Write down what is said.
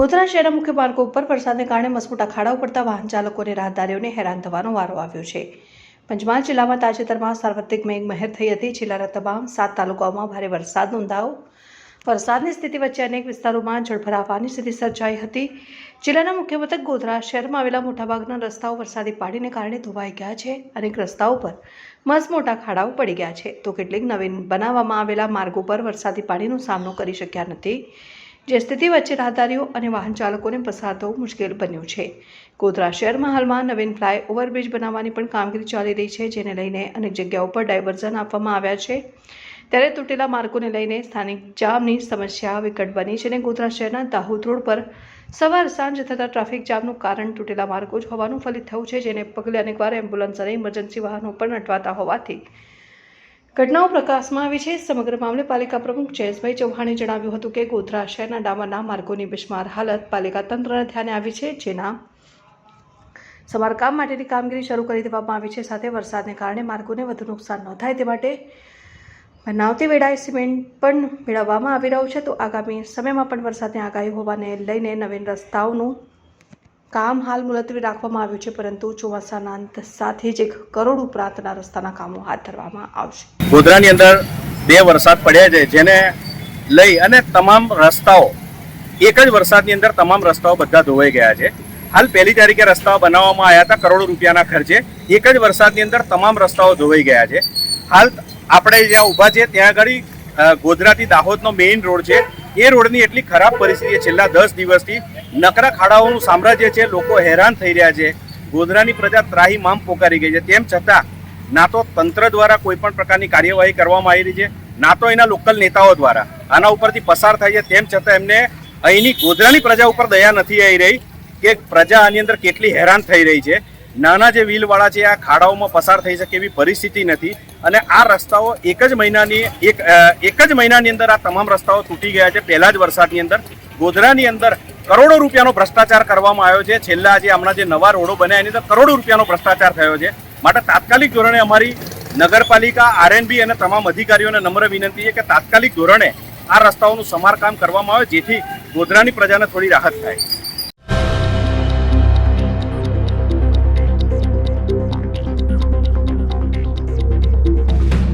ગોધરા શહેરના મુખ્ય માર્ગો ઉપર વરસાદને કારણે મસમોટા ખાડાઓ પડતા વાહન ચાલકોને રાહદારીઓને હેરાન થવાનો વારો આવ્યો છે. પંચમહાલ જિલ્લામાં તાજેતરમાં સાર્વત્રિક મેઘમહેર થઈ હતી. જિલ્લાના તમામ સાત તાલુકાઓમાં ભારે વરસાદ નોંધાયો વરસાદની સ્થિતિ વચ્ચે અનેક વિસ્તારોમાં જળભરાવાની સ્થિતિ સર્જાઈ હતી. જિલ્લાના મુખ્ય મથક ગોધરા શહેરમાં આવેલા મોટાભાગના રસ્તાઓ વરસાદી પાણીને કારણે ધોવાઈ ગયા છે. અનેક રસ્તાઓ પર મસમોટા ખાડાઓ પડી ગયા છે. તો કેટલીક નવીન બનાવવામાં આવેલા માર્ગો પર વરસાદી પાણીનો સામનો કરી શક્યા નથી. જે સ્થિતિ વચ્ચે રાહદારીઓ અને વાહન ચાલકોને પસાર થવું મુશ્કેલ બન્યું છે. ગોધરા શહેરમાં હાલમાં નવીન ફ્લાય ઓવરબ્રિજ બનાવવાની પણ કામગીરી ચાલી રહી છે, જેને લઈને અનેક જગ્યાઓ પર ડાયવર્ઝન આપવામાં આવ્યા છે. ત્યારે તૂટેલા માર્ગોને લઈને સ્થાનિક જામની સમસ્યા વિકટ બની છે અને ગોધરા શહેરના દાહોદ રોડ પર સવાર સાંજ થતા ટ્રાફિક જામનું કારણ તૂટેલા માર્ગો જ હોવાનું ફલિત થયું છે, જેને પગલે અનેકવાર એમ્બ્યુલન્સ અને ઇમરજન્સી વાહનો પણ અટવાતા હોવાથી ઘટનાઓ પ્રકાશમાં આવી છે. સમગ્ર મામલે પાલિકા પ્રમુખ જયેશભાઈ ચૌહાણે જણાવ્યું હતું કે ગોધરા શહેરના ડામરના માર્ગોની બિસ્માર હાલત પાલિકા તંત્રના ધ્યાને આવી છે, જેના સમારકામ માટેની કામગીરી શરૂ કરી દેવામાં આવી છે. સાથે વરસાદને કારણે માર્ગોને વધુ નુકસાન ન થાય તે માટે બનાવતી વેળાએ સિમેન્ટ પણ મેળવવામાં આવી રહ્યું છે. તો આગામી સમયમાં પણ વરસાદની આગાહી હોવાને લઈને નવીન રસ્તાઓનું કામ હાલ મુલતવી રાખવામાં આવ્યું છે, પરંતુ ચોમાસાના અંત સાથે જ એક કરોડ ઉપરાંતના રસ્તાના કામો હાથ ધરવામાં આવશે. ગોધરાની અંદર બે વરસાદ પડ્યા છે, જેને લઈ અને તમામ રસ્તાઓ, એક જ વરસાદની અંદર તમામ રસ્તાઓ બધા ધોવાઈ ગયા છે. હાલ પહેલી તારીખે રસ્તાઓ બનાવવામાં આવ્યા હતા, કરોડો રૂપિયાના ખર્ચે. એક જ વરસાદની અંદર તમામ રસ્તાઓ ધોવાઈ ગયા છે. હાલ આપણે જ્યાં ઊભા છે ત્યાં આગળ ગોધરાથી દાહોદનો મેઇન રોડ છે. એ રોડની એટલી ખરાબ પરિસ્થિતિ છેલ્લા દસ દિવસથી નકરા ખાડાઓનું સામ્રાજ્ય છે. લોકો હેરાન થઈ રહ્યા છે. ગોધરાની પ્રજા ત્રાહીમામ પોકારી ગઈ છે. તેમ છતાં ના તો તંત્ર દ્વારા કોઈ પણ પ્રકારની કાર્યવાહી કરવામાં આવી રહી છે. ના તો એના લોકલ નેતાઓ દ્વારા આના ઉપરથી પસાર થાય છે. તેમ છતાં એમને અહીંની ગોધરાની પ્રજા ઉપર દયા નથી આવી રહી કે પ્રજા આની અંદર કેટલી હેરાન થઈ રહી છે. નાના જે વ્હીલવાળા છે, આ ખાડાઓમાં પસાર થઈ શકે એવી પરિસ્થિતિ નથી. અને આ રસ્તાઓ એક જ મહિનાની, એક એક જ મહિનાની અંદર આ તમામ રસ્તાઓ તૂટી ગયા છે. પહેલા જ વરસાદની અંદર. ગોધરાની અંદર કરોડો રૂપિયાનો ભ્રષ્ટાચાર કરવામાં આવ્યો છે. છેલ્લા જે હમણાં જે નવા રોડો બન્યા, એની અંદર કરોડો રૂપિયાનો ભ્રષ્ટાચાર થયો છે. માટે તાત્કાલિક ધોરણે અમારી નગરપાલિકા, આરએનબી અને તમામ અધિકારીઓને નમ્ર વિનંતી છે કે તાત્કાલિક ધોરણે આ રસ્તાઓનું સમારકામ કરવામાં આવે, જેથી ગોધરાની પ્રજાને થોડી રાહત થાય.